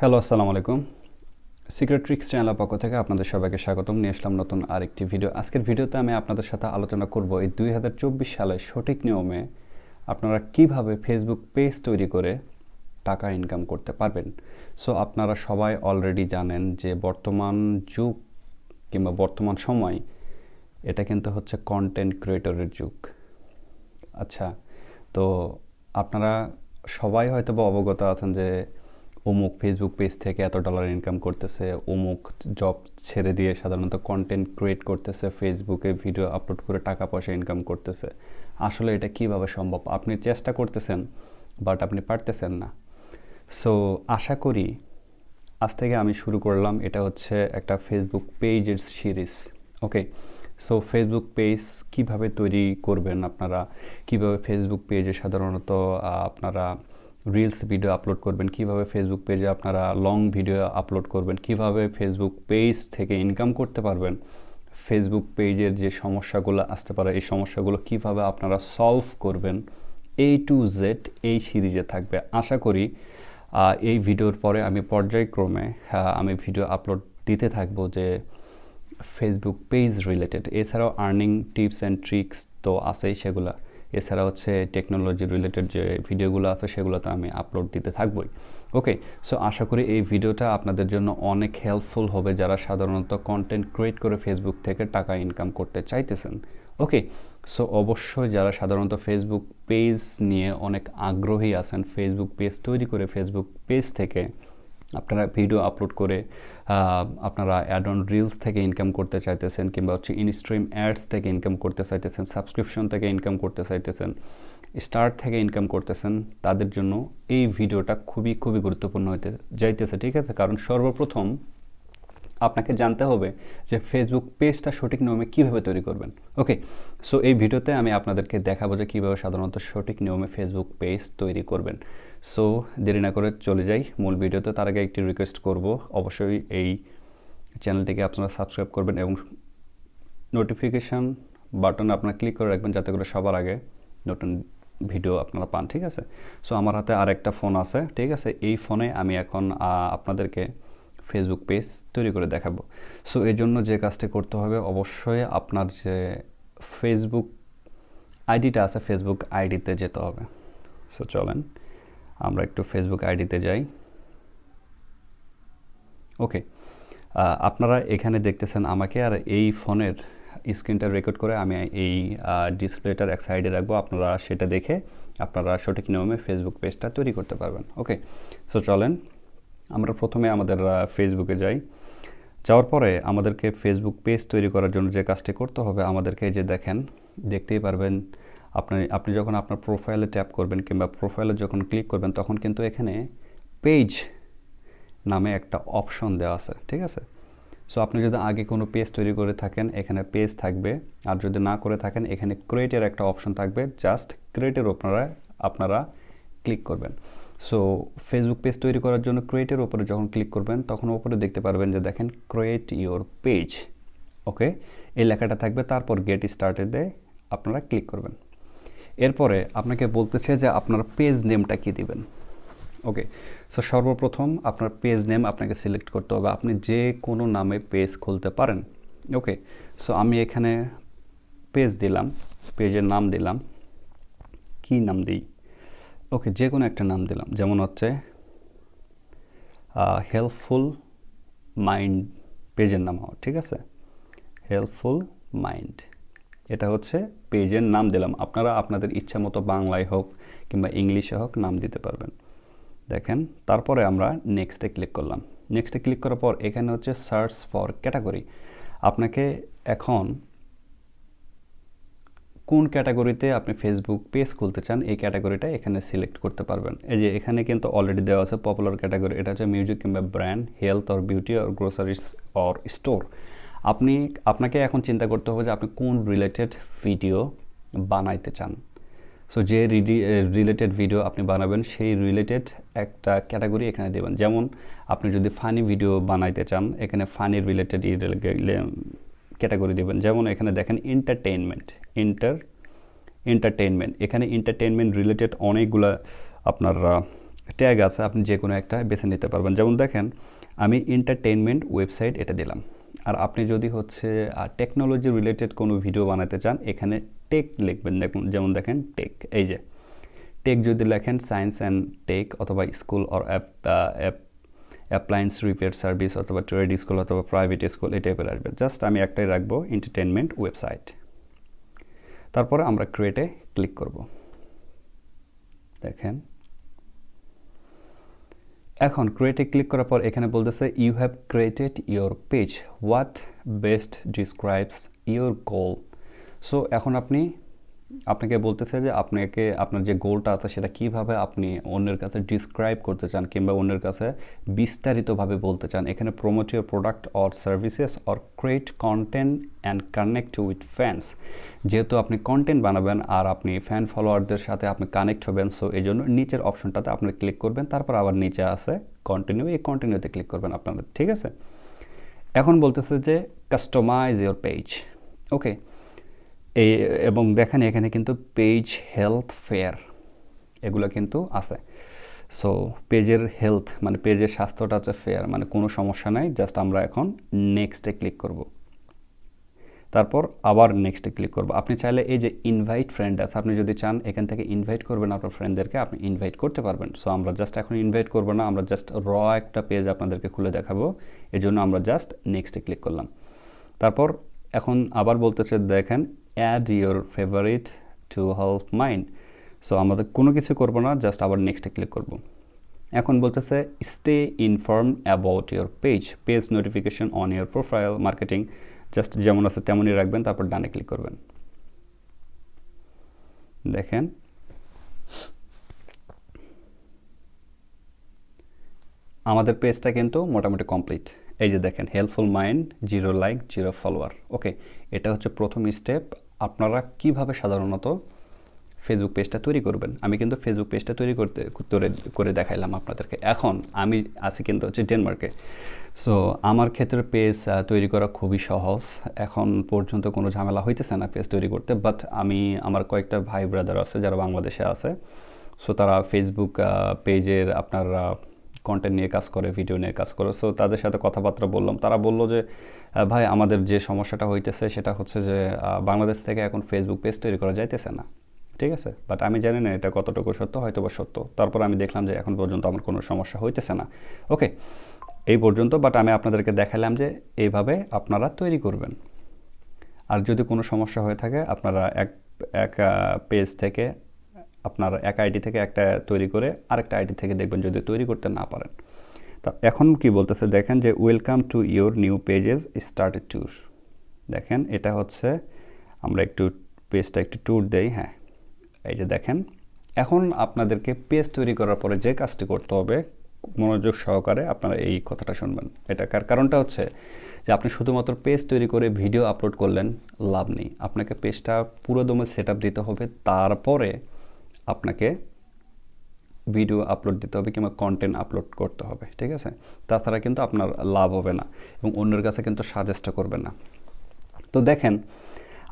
Hello আসসালামু আলাইকুম। Secret tricks চ্যানেলের পক্ষ থেকে আপনাদের সবাইকে স্বাগতম। নিয়ে আসলাম নতুন আরেকটি ভিডিও। আজকের ভিডিওতে আমি আপনাদের সাথে আলোচনা করব এই দুই হাজার চব্বিশ সালে সঠিক নিয়মে আপনারা কীভাবে ফেসবুক পেজ তৈরি করে টাকা ইনকাম করতে পারবেন। সো আপনারা সবাই অলরেডি জানেন যে বর্তমান যুগ কিংবা বর্তমান সময় এটা কিন্তু হচ্ছে কন্টেন্ট ক্রিয়েটরের যুগ। আচ্ছা তো আপনারা সবাই হয়তো বা অবগত আছেন যে অমুক ফেসবুক পেজ থেকে এত ডলার ইনকাম করতেছে, অমুক জব ছেড়ে দিয়ে সাধারণত কন্টেন্ট ক্রিয়েট করতেছে ফেসবুকে ভিডিও আপলোড করে টাকা পয়সা ইনকাম করতেছে। আসলে এটা কীভাবে সম্ভব? আপনি চেষ্টা করতেছেন বাট আপনি পারতেছেন না। সো আশা করি আজ থেকে আমি শুরু করলাম, এটা হচ্ছে একটা ফেসবুক পেজের series okay so Facebook page কীভাবে তৈরি করবেন আপনারা? কীভাবে ফেসবুক পেজে সাধারণত আপনারা রিলস ভিডিও আপলোড করবেন, কীভাবে ফেসবুক পেজে আপনারা লং ভিডিও আপলোড করবেন, কীভাবে ফেসবুক পেজ থেকে ইনকাম করতে পারবেন ফেসবুক পেজের যে সমস্যাগুলো আসতে পারে, এই সমস্যাগুলো কীভাবে আপনারা সলভ করবেন এ টু জেড এই সিরিজে থাকবে। আশা করি এই ভিডিওর পরে আমি পর্যায়ক্রমে আমি ভিডিও আপলোড দিতে থাকব যে ফেসবুক পেজ রিলেটেড এছাড়াও আর্নিং টিপস অ্যান্ড ট্রিক্স তো আছেই সেগুলো। এছাড়া হচ্ছে টেকনোলজি রিলেটেড যে ভিডিওগুলো আছে সেগুলো তো আমি আপলোড দিতে থাকবই। ওকে সো আশা করি এই ভিডিওটা আপনাদের জন্য অনেক হেল্পফুল হবে যারা সাধারণত কন্টেন্ট ক্রিয়েট করে ফেসবুক থেকে টাকা ইনকাম করতে চাইতেছেন। ওকে সো অবশ্যই যারা সাধারণত ফেসবুক পেজ নিয়ে অনেক আগ্রহী আছেন ফেসবুক পেজ তৈরি করে ফেসবুক পেজ থেকে আপনারা ভিডিও আপলোড করে আপনারা অ্যাড অন রিলস থেকে ইনকাম করতে চাইতেছেন কিংবা হচ্ছে ইনস্ট্রিম অ্যাডস থেকে ইনকাম করতে চাইতেছেন সাবস্ক্রিপশন থেকে ইনকাম করতে চাইতেছেন স্টার্ট থেকে ইনকাম করতেছেন, তাদের জন্য এই ভিডিওটা খুবই খুবই গুরুত্বপূর্ণ হতে যাইতেছে, ঠিক আছে? কারণ সর্বপ্রথম আপনাকে জানতে হবে যে ফেসবুক পেজটা সঠিক নিয়মে কীভাবে তৈরি করবেন। ওকে সো এই ভিডিওতে আমি আপনাদেরকে দেখাবো যে কীভাবে সাধারণত সঠিক নিয়মে ফেসবুক পেজ তৈরি করবেন। সো দেরি না করে চলে যাই মূল ভিডিওতে। তার আগে একটি রিকোয়েস্ট করব। অবশ্যই এই চ্যানেলটিকে আপনারা সাবস্ক্রাইব করবেন এবং নোটিফিকেশান বাটন আপনারা ক্লিক করে রাখবেন যাতে করে সবার আগে নতুন ভিডিও আপনারা পান, ঠিক আছে? সো আমার হাতে আর একটা ফোন আছে, ঠিক আছে? এই ফোনে আমি এখন আপনাদেরকে ফেসবুক পেজ তৈরি করে দেখাবো। সো এই জন্য যে কাজটি করতে হবে, অবশ্যই আপনার যে ফেসবুক আইডিটা আছে ফেসবুক আইডিতে যেতে হবে। সো চলেন। আমরা একটু ফেসবুক আইডিতে যাই। ওকে আপনারা এখানে দেখতেছেন আমাকে আর এই ফোনের স্ক্রিনটা রেকর্ড করে আমি এই ডিসপ্লেটার এক সাইডে রাখব। আপনারা সেটা দেখে আপনারা সঠিক নিয়মে ফেসবুক পেজটা তৈরি করতে পারবেন। ওকে সো চলেন, আমরা প্রথমে আমাদের ফেসবুকে যাই। যাওয়ার পরে আমাদেরকে ফেসবুক পেজ তৈরি করার জন্য যে কাজটি করতে হবে, আমাদেরকে যে দেখেন, দেখতেই পারবেন আপনি আপনি যখন আপনার প্রোফাইলে ট্যাপ করবেন কিংবা প্রোফাইলে যখন ক্লিক করবেন, তখন কিন্তু এখানে পেজ নামে একটা অপশন দেওয়া আছে, ঠিক আছে? সো আপনি যদি আগে কোনো পেজ তৈরি করে থাকেন, এখানে পেজ থাকবে। আর যদি না করে থাকেন, এখানে ক্রিয়েটের একটা অপশন থাকবে। জাস্ট ক্রিয়েটের আপনারা আপনারা ক্লিক করবেন। সো ফেসবুক পেজ তৈরি করার জন্য ক্রিয়েটের ওপরে যখন ক্লিক করবেন, তখন ওপরে দেখতে পারবেন যে, দেখেন ক্রিয়েট ইওর পেজ ওকে এই লেখাটা থাকবে। তারপর গেট স্টার্টেডে আপনারা ক্লিক করবেন। এরপরে আপনাকে বলতেছে যে আপনার পেজ নেমটা কী দিবেন? ওকে সো সর্বপ্রথম আপনার পেজ নেম আপনাকে সিলেক্ট করতে হবে। আপনি যে কোনো নামে পেজ খুলতে পারেন। ওকে সো আমি এখানে পেজ দিলাম পেজের নাম দিলাম। কি নাম দিই? ওকে যে কোনো একটা নাম দিলাম। যেমন হচ্ছে হেল্পফুল মাইন্ড পেজের নাম হওয়া, ঠিক আছে? হেল্পফুল মাইন্ড এটা হচ্ছে পেজের নাম দিলাম। আপনারা আপনাদের ইচ্ছা মতো বাংলায় হোক কিংবা ইংলিশে হোক নাম দিতে পারবেন। দেখেন, তারপরে আমরা নেক্সটে ক্লিক করলাম। নেক্সটে ক্লিক করার পর এখানে হচ্ছে সার্চ ফর ক্যাটাগরি আপনাকে এখন কোন ক্যাটাগরিতে আপনি ফেসবুক পেজ খুলতে চান, এই ক্যাটাগরিটা এখানে সিলেক্ট করতে পারবেন। এই যে এখানে কিন্তু অলরেডি দেওয়া আছে পপুলার ক্যাটাগরি এটা হচ্ছে মিউজিক কিংবা brand health or beauty or groceries or store আপনি, আপনাকে এখন চিন্তা করতে হবে যে আপনি কোন রিলেটেড ভিডিও বানাইতে চান। সো যে রিলেটেড ভিডিও আপনি বানাবেন, সেই রিলেটেড একটা ক্যাটাগরি এখানে দেবেন। যেমন, আপনি যদি ফানি ভিডিও বানাইতে চান, এখানে ফানি রিলেটেড ক্যাটাগরি দেবেন। যেমন, এখানে দেখেন এন্টারটেইনমেন্ট ইন্টার এন্টারটেইনমেন্ট এখানে এন্টারটেইনমেন্ট রিলেটেড অনেকগুলো আপনার ট্যাগ আছে, আপনি যে কোনো একটা বেছে নিতে পারবেন। যেমন দেখেন, আমি এন্টারটেনমেন্ট ওয়েবসাইট এটা দিলাম। আর আপনি যদি হচ্ছে টেকনোলজি রিলেটেড কোনো ভিডিও বানাতে চান, এখানে টেক লিখবেন। দেখুন, যেমন দেখেন টেক এই যে। টেক যদি লেখেন সায়েন্স অ্যান্ড টেক অথবা school or app app appliance repair service অথবা ট্রেড স্কুল অথবা প্রাইভেট স্কুল এই টাইপের আসবে। জাস্ট আমি একটাই রাখব এন্টারটেনমেন্ট ওয়েবসাইট তারপরে আমরা ক্রিয়েটে ক্লিক করব। দেখেন এখন ক্রিয়েটে ক্লিক করার পর এখানে বলতেছে you have created your page what best describes your goal so এখন আপনি আপনাকে বলতেছে যে আপনাকে, আপনার যে গোলটা আছে সেটা কীভাবে আপনি অন্যের কাছে ডিসক্রাইব করতে চান কিংবা অন্যের কাছে বিস্তারিতভাবে বলতে চান। এখানে promote your product or services or create content and connect with fans যেহেতু আপনি কন্টেন্ট বানাবেন আর আপনি ফ্যান ফলোয়ারদের সাথে আপনি কানেক্ট হবেন সো এই জন্য নিচের অপশনটাতে আপনি ক্লিক করবেন, তারপর আবার নিচে আছে কন্টিনিউ এই কন্টিনিউতে ক্লিক করবেন আপনাদের ঠিক আছে? এখন বলতেছে যে কাস্টমাইজ ইউর পেজ ওকে এই, এবং দেখেন এখানে কিন্তু পেজ হেলথ ফেয়ার এগুলো কিন্তু আছে। সো পেজের হেলথ মানে পেজের স্বাস্থ্যটা আছে ফেয়ার মানে কোনো সমস্যা নাই জাস্ট আমরা এখন নেক্সটে ক্লিক করব। তারপর আবার নেক্সটে ক্লিক করব। আপনি চাইলে এই যে ইনভাইট ফ্রেন্ড আছে, আপনি যদি চান, এখান থেকে ইনভাইট করবেন আপনার ফ্রেন্ডদেরকে আপনি ইনভাইট করতে পারবেন। সো আমরা জাস্ট এখন ইনভাইট করব না, আমরা জাস্ট র একটা পেজ আপনাদেরকে খুলে দেখাবো এই জন্য আমরা জাস্ট নেক্সটে ক্লিক করলাম। তারপর এখন আবার বলতেছে, দেখেন add your favourite to help mind so আমাদের কোনো কিছু করব না জাস্ট আবার নেক্সটে ক্লিক করব। এখন বলতেছে stay inform about your page page notification on your profile marketing just যেমন আছে তেমনই রাখবেন, তারপর ডানে ক্লিক করবেন। দেখেন। আমাদের পেজটা কিন্তু মোটামুটি কমপ্লিট এই যে দেখেন helpful mind zero like zero follower okay এটা হচ্ছে প্রথম স্টেপ আপনারা কীভাবে সাধারণত ফেসবুক পেজটা তৈরি করবেন? আমি কিন্তু ফেসবুক পেজটা তৈরি করতে, করে দেখাইলাম আপনাদেরকে। এখন আমি আছি কিন্তু হচ্ছে ডেনমার্কে সো আমার ক্ষেত্রে পেজ তৈরি করা খুবই সহজ। এখন পর্যন্ত কোনো ঝামেলা হইতেছে না পেজ তৈরি করতে বাট আমি, আমার কয়েকটা ভাই ব্রাদার আছে যারা বাংলাদেশে আছে। সো তারা ফেসবুক পেজের আপনার কন্টেন্ট নিয়ে কাজ করে ভিডিও নিয়ে কাজ করে। সো তাদের সাথে কথাবার্তা বললাম। তারা বলল যে ভাই, আমাদের যে সমস্যাটা হইতেছে, সেটা হচ্ছে যে বাংলাদেশ থেকে এখন ফেসবুক পেজ তৈরি করা যাইতেছে না। ঠিক আছে? বাট আমি জানি না এটা কতটুকু সত্য, হয়তো বা সত্য। তারপর আমি দেখলাম যে, এখন পর্যন্ত আমার কোনো সমস্যা হইতেছে না। ওকে এই পর্যন্ত বাট আমি আপনাদেরকে দেখালাম যে, এইভাবে আপনারা তৈরি করবেন। আর যদি কোনো সমস্যা হয়ে থাকে, আপনারা এক এক পেজ থেকে আপনার এক আইডি থেকে একটা তৈরি করে আরেকটা আইডি থেকে দেখবেন যদি তৈরি করতে না পারেন। তা এখন কি বলতেছে? দেখেন যে welcome to your new pages start tour দেখেন, এটা হচ্ছে, আমরা একটু পেজটা একটু ট্যুর দেই হ্যাঁ। এই যে দেখেন, এখন আপনাদেরকে পেজ তৈরি করার পরে যে কাজটি করতে হবে, মনোযোগ সহকারে আপনারা এই কথাটা শুনবেন। এটা কার কারণটা হচ্ছে যে, আপনি শুধুমাত্র পেজ তৈরি করে ভিডিও আপলোড করলেন, লাভ নেই। আপনাকে পেজটা পুরো দমে সেট দিতে হবে, তারপরে আপনাকে ভিডিও আপলোড দিতে হবে কিংবা কন্টেন্ট আপলোড করতে হবে, ঠিক আছে? তাছাড়া কিন্তু আপনার লাভ হবে না এবং অন্যের কাছে কিন্তু সাজেস্ট করবে না। তো দেখেন,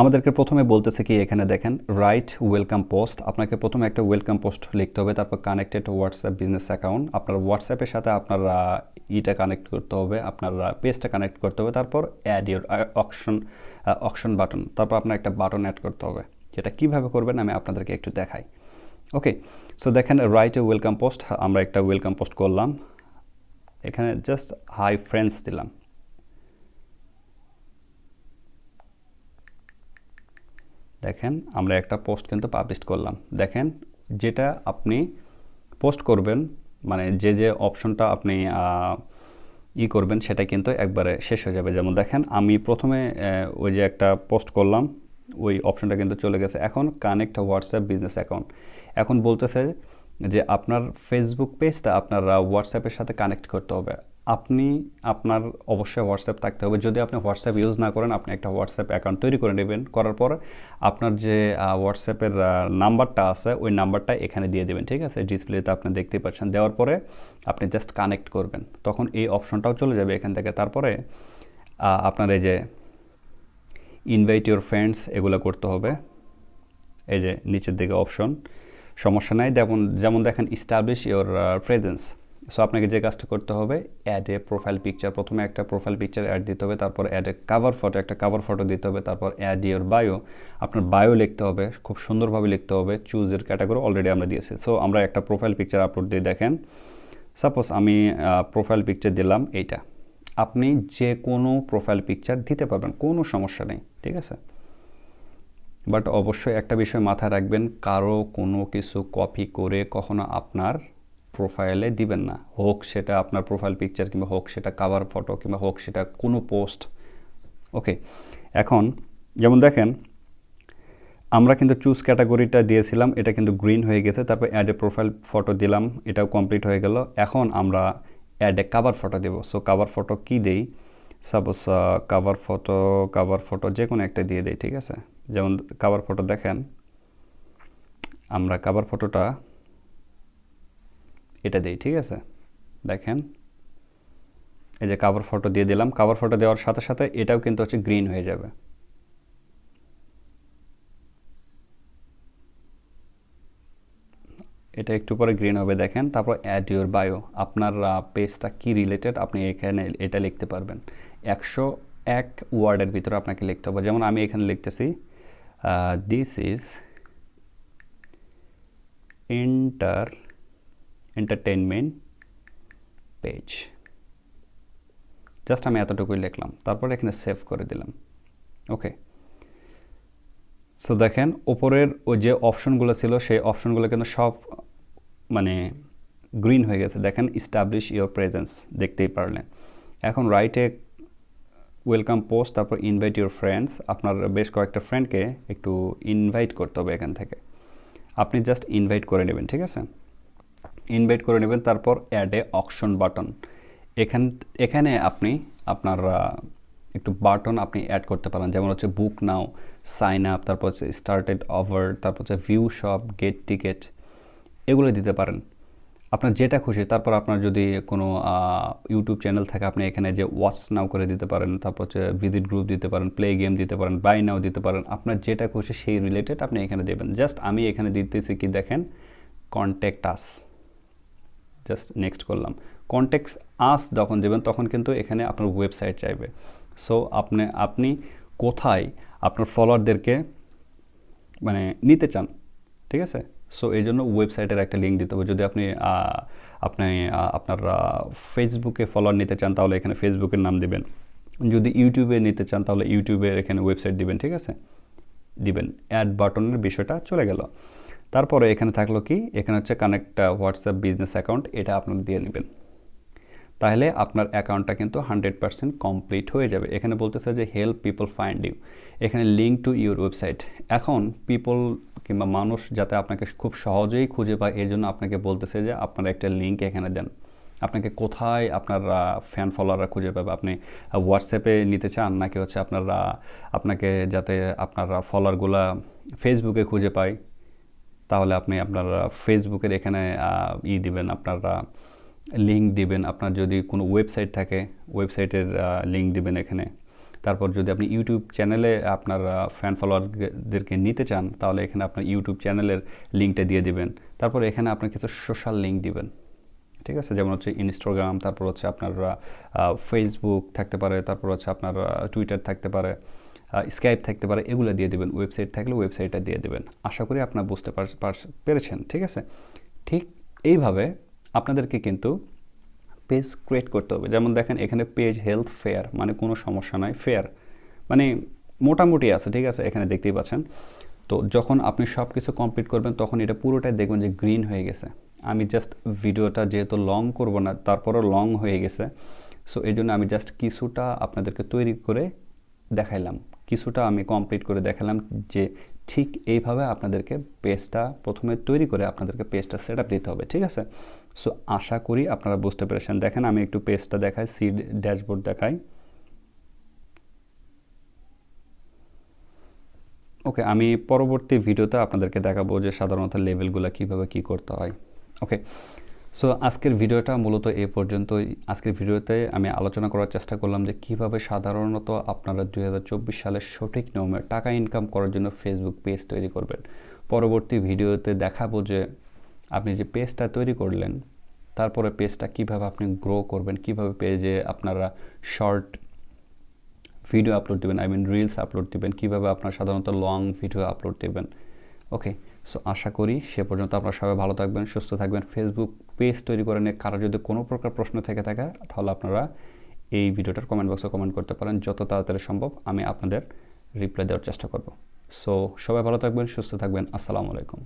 আমাদেরকে প্রথমে বলতেছে কি এখানে দেখেন রাইট ওয়েলকাম পোস্ট আপনাকে প্রথমে একটা ওয়েলকাম পোস্ট লিখতে হবে, তারপর কানেক্টেড হোয়াটসঅ্যাপ বিজনেস অ্যাকাউন্ট আপনার হোয়াটসঅ্যাপের সাথে আপনার ইটা কানেক্ট করতে হবে, আপনার পেজটা কানেক্ট করতে হবে, তারপর add your action action button তারপর আপনার একটা বাটন অ্যাড করতে হবে, যেটা কীভাবে করবেন আমি আপনাদেরকে একটু দেখাই। ওকে সো দেখেন রাইট এ ওয়েলকাম পোস্ট আমরা একটা ওয়েলকাম পোস্ট করলাম। এখানে জাস্ট হাই ফ্রেন্ডস দিলাম। দেখেন, আমরা একটা পোস্ট কিন্তু পাবলিশ করলাম। দেখেন, যেটা আপনি পোস্ট করবেন মানে যে যে অপশনটা আপনি ই করবেন, সেটা কিন্তু একবারে শেষ হয়ে যাবে। যেমন দেখেন, আমি প্রথমে ওই যে একটা পোস্ট করলাম, ওই অপশনটা কিন্তু চলে গেছে। এখন কানেক্ট হোয়াটসঅ্যাপ বিজনেস অ্যাকাউন্ট এখন বলতেছে যে আপনার ফেসবুক পেজটা আপনার হোয়াটসঅ্যাপের সাথে কানেক্ট করতে হবে। আপনি, আপনার অবশ্যই হোয়াটসঅ্যাপ থাকতে হবে। যদি আপনি হোয়াটসঅ্যাপ ইউজ না করেন, আপনি একটা হোয়াটসঅ্যাপ অ্যাকাউন্ট তৈরি করে নেবেন। করার পর আপনার যে হোয়াটসঅ্যাপের নাম্বারটা আছে, ওই নাম্বারটা এখানে দিয়ে দেবেন, ঠিক আছে? ডিসপ্লেতে আপনি দেখতে পাচ্ছেন। দেওয়ার পরে আপনি জাস্ট কানেক্ট করবেন। তখন এই অপশনটাও চলে যাবে এখান থেকে। তারপরে আপনার এই যে ইনভাইট ইউর ফ্রেন্ডস এগুলো করতে হবে। এই যে, নিচের দিকে অপশন সমস্যা নাই। যেমন যেমন দেখেন ইস্টাবলিশ ইওর প্রেজেন্স সো আপনাকে যে কাজটা করতে হবে অ্যাড এ প্রোফাইল পিকচার প্রথমে একটা প্রোফাইল পিকচার অ্যাড দিতে হবে, তারপর অ্যাড এ কাভার ফটো একটা কাভার ফটো দিতে হবে, তারপর অ্যাড ইওর বায়ো আপনার বায়ো লিখতে হবে, খুব সুন্দরভাবে লিখতে হবে চুজের ক্যাটাগরি অলরেডি আমরা দিয়েছি। সো আমরা একটা প্রোফাইল পিকচার আপলোড দিয়ে দেখেন। সাপোজ আমি প্রোফাইল পিকচার দিলাম এইটা। আপনি যে কোনো প্রোফাইল পিকচার দিতে পারবেন, কোনো সমস্যা নেই, ঠিক আছে? বাট অবশ্যই একটা বিষয় মাথায় রাখবেন, কারও কোনো কিছু কপি করে কখনো আপনার প্রোফাইলে দিবেন না। হোক সেটা আপনার প্রোফাইল পিকচার কিংবা হোক সেটা কাভার ফটো কিংবা হোক সেটা কোনো পোস্ট ওকে এখন যেমন দেখেন, আমরা কিন্তু চুজ ক্যাটাগরিটা দিয়েছিলাম, এটা কিন্তু গ্রিন হয়ে গেছে, তারপর অ্যাড প্রোফাইল ফটো দিলাম, এটাও কমপ্লিট হয়ে গেল। এখন আমরা অ্যাড কাভার ফটো দেবো। সো কাভার ফটো কী দেই? Suppose cover photo cover photo যে কোনো একটা দিয়ে দেই, ঠিক আছে? যেমন কাভার ফটো দেখেন, আমরা কাভার ফটোটা এটা দিই, ঠিক আছে? দেখেন, এই যে কাভার ফটো দিয়ে দিলাম কাভার ফটো দেওয়ার সাথে সাথে এটাও কিন্তু হচ্ছে গ্রিন হয়ে যাবে। এটা একটু পরে গ্রিন হবে, দেখেন, তারপর অ্যাড ইউর বায়ো আপনার পেজটা কি রিলেটেড আপনি এখানে, এটা লিখতে পারবেন। একশো এক ওয়ার্ডের ভিতরে আপনাকে লিখতে হবে, যেমন আমি এখানে লিখতেছি this is enter entertainment page just আমি এতটুকুই লিখলাম। তারপর এখানে সেভ করে দিলাম। ওকে সো দেখেন ওপরের ওই যে অপশনগুলো ছিল, সেই অপশনগুলো কিন্তু সব মানে গ্রিন হয়ে গেছে। দেখেন ইস্টাবলিশ ইওর প্রেজেন্স দেখতেই পারলেন। এখন রাইটে ওয়েলকাম পোস্ট তারপর ইনভাইট ইউর ফ্রেন্ডস আপনার বেশ কয়েকটা ফ্রেন্ডকে একটু ইনভাইট করতে হবে এখান থেকে। আপনি জাস্ট ইনভাইট করে নেবেন, ঠিক আছে? ইনভাইট করে নেবেন, তারপর অ্যাড এ অকশন বাটন এখান, এখানে আপনি আপনার একটু বাটন আপনি অ্যাড করতে পারেন। যেমন হচ্ছে বুক নাও সাইন আপ তারপর হচ্ছে স্টার্টেড ওভার তারপর হচ্ছে ভিউ শপ গেট টিকেট এগুলো দিতে পারেন। আপনার যেটা খুশি, তারপর আপনার যদি কোনো ইউটিউব চ্যানেল থাকে, আপনি এখানে যে ওয়াচ নাও করে দিতে পারেন, তারপর হচ্ছে ভিজিট গ্রুপ দিতে পারেন প্লে গেম দিতে পারেন বাই নাও দিতে পারেন, আপনার যেটা খুশি সেই রিলেটেড আপনি এখানে দেবেন। জাস্ট আমি এখানে দিতেছি কি দেখেন কন্ট্যাক্ট আস জাস্ট নেক্সট করলাম। কন্ট্যাক্ট আস যখন দেবেন, তখন কিন্তু এখানে আপনার ওয়েবসাইট চাইবে। সো আপনি আপনি কোথায় আপনার ফলোয়ারদেরকে মানে নিতে চান, ঠিক আছে? সো এই জন্য ওয়েবসাইটের একটা লিঙ্ক দিতে হবে। যদি আপনি আপনি আপনার ফেসবুকে ফলোয়ার নিতে চান, তাহলে এখানে ফেসবুকের নাম দিবেন। যদি ইউটিউবে নিতে চান, তাহলে ইউটিউবের এখানে ওয়েবসাইট দিবেন, ঠিক আছে? দিবেন। অ্যাড বাটনের বিষয়টা চলে গেল। তারপরে এখানে থাকল কি? এখানে হচ্ছে কানেক্ট হোয়াটসঅ্যাপ বিজনেস অ্যাকাউন্ট এটা আপনার দিয়ে নেবেন। তাহলে আপনার অ্যাকাউন্টটা কিন্তু হান্ড্রেড পার্সেন্ট কমপ্লিট হয়ে যাবে। এখানে বলতেছে যে হেল্প পিপল ফাইন্ড ইউ এখানে লিঙ্ক টু ইউর ওয়েবসাইট এখন পিপল কিংবা মানুষ যাতে আপনাকে খুব সহজেই খুঁজে পায় এই জন্য আপনাকে বলতেছে যে আপনার একটা লিঙ্ক এখানে দেন। আপনাকে কোথায় আপনার ফ্যান ফলোয়াররা খুঁজে পাবে? আপনি হোয়াটসঅ্যাপে নিতে চান নাকি হচ্ছে আপনারা আপনাকে যাতে আপনার ফলোয়ারগুলা ফেসবুকে খুঁজে পায়? তাহলে আপনি আপনার ফেসবুকের এখানে ই দিবেন, আপনারা লিঙ্ক দিবেন। আপনার যদি কোনো ওয়েবসাইট থাকে ওয়েবসাইটের লিঙ্ক দিবেন এখানে। তারপর যদি আপনি ইউটিউব চ্যানেলে আপনার ফ্যান ফলোয়ারদেরকে নিতে চান, তাহলে এখানে আপনার ইউটিউব চ্যানেলের লিঙ্কটা দিয়ে দিবেন। তারপর এখানে আপনার কিছু সোশ্যাল লিঙ্ক দিবেন। ঠিক আছে? যেমন হচ্ছে ইনস্টাগ্রাম তারপর হচ্ছে আপনার ফেসবুক থাকতে পারে, তারপর হচ্ছে আপনার টুইটার থাকতে পারে স্কাইপ থাকতে পারে, এগুলো দিয়ে দেবেন। ওয়েবসাইট থাকলে ওয়েবসাইটটা দিয়ে দেবেন। আশা করি আপনার বুঝতে পেরেছেন। ঠিক আছে? ঠিক এইভাবে আপনাদেরকে কিন্তু পেজ ক্রিয়েট করতে হবে। যেমন দেখেন, এখানে পেজ হেলথ ফেয়ার মানে কোনো সমস্যা নয় ফেয়ার মানে মোটামুটি আছে, ঠিক আছে, এখানে দেখতেই পাচ্ছেন। তো যখন আপনি সব কিছু কমপ্লিট করবেন, তখন এটা পুরোটাই দেখবেন যে গ্রিন হয়ে গেছে। আমি জাস্ট ভিডিওটা যেহেতু লং করব না, তারপরও লং হয়ে গেছে। সো এই জন্য আমি জাস্ট কিছুটা আপনাদেরকে তৈরি করে দেখাইলাম। কিছুটা আমি কমপ্লিট করে দেখালাম যে ঠিক এইভাবে আপনাদেরকে পেজটা প্রথমে তৈরি করে আপনাদেরকে পেজটা সেট দিতে হবে, ঠিক আছে? সো আশা করি আপনারা বুঝতে পেরেছেন। দেখেন, আমি একটু পেজটা দেখাই সিড ড্যাশবোর্ড দেখাই। ওকে আমি পরবর্তী ভিডিওতে আপনাদেরকে দেখাবো যে সাধারণত লেভেলগুলো কীভাবে কী করতে হয়। ওকে সো আজকের ভিডিওটা মূলত এ পর্যন্তই। আজকের ভিডিওতে আমি আলোচনা করার চেষ্টা করলাম যে কীভাবে সাধারণত আপনারা দু হাজার চব্বিশ সালের সঠিক নিয়মে টাকা ইনকাম করার জন্য ফেসবুক পেজ তৈরি করবেন। পরবর্তী ভিডিওতে দেখাবো যে আপনি যে পেজটা তৈরি করলেন, তারপরে পেজটা কীভাবে আপনি গ্রো করবেন, কীভাবে পেজে আপনারা শর্ট ভিডিও আপলোড দেবেন আই মিন রিলস আপলোড দেবেন, কীভাবে আপনার সাধারণত লং ভিডিও আপলোড দেবেন। ওকে সো আশা করি সে পর্যন্ত আপনারা সবাই ভালো থাকবেন, সুস্থ থাকবেন। ফেসবুক পেজ তৈরি করে নিয়ে কারও যদি কোনো প্রকার প্রশ্ন থেকে থাকে, তাহলে আপনারা এই ভিডিওটার কমেন্ট বক্সে কমেন্ট করতে পারেন। যত তাড়াতাড়ি সম্ভব আমি আপনাদের রিপ্লাই দেওয়ার চেষ্টা করব। সো সবাই ভালো থাকবেন, সুস্থ থাকবেন। আসসালামু আলাইকুম।